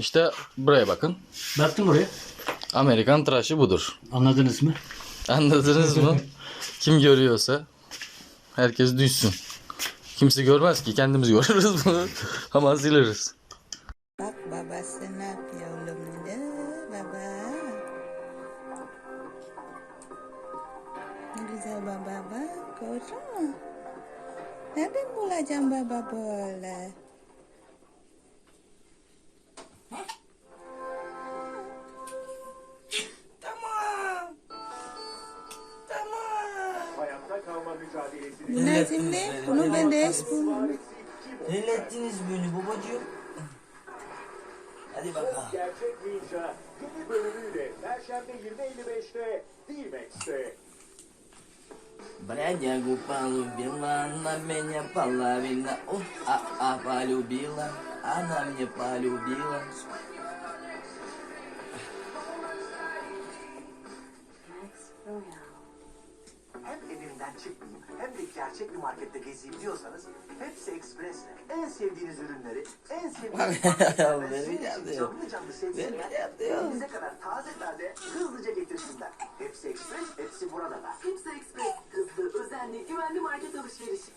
İşte buraya bakın. Baktım oraya. Amerikan tıraşı budur. Anladınız mı? Anladınız mı? Kim görüyorsa herkes düşsün. Kimse görmez ki kendimiz görürüz bunu ama sileriz. Bak babası ne yapıyor oğlum da baba. Ne güzel baba bak gördün mü? Nereden bulacağım baba böyle? Mücadelesini Bu ne? Bunu ben de es buldum. Terlettiniz beni babacığım. Hadi bakalım. gerçek ninja yeni bölümüyle Perşembe 20.55'te D-Max'te. Братья полюбила, она меня половина. Ух, а, а, полюбила, она мне полюбила. Çıkmayayım hem de gerçek bir markette gezeyim diyorsanız hepsi Express'le en sevdiğiniz ürünleri, en sevdiğiniz marketlerden sizin için canlı canlı sevsinler. Evinize kadar taze taze hızlıca getirsinler. Hepsi Express, hepsi burada da. Hepsi Express. Hızlı, özenli, güvenli market alışverişi.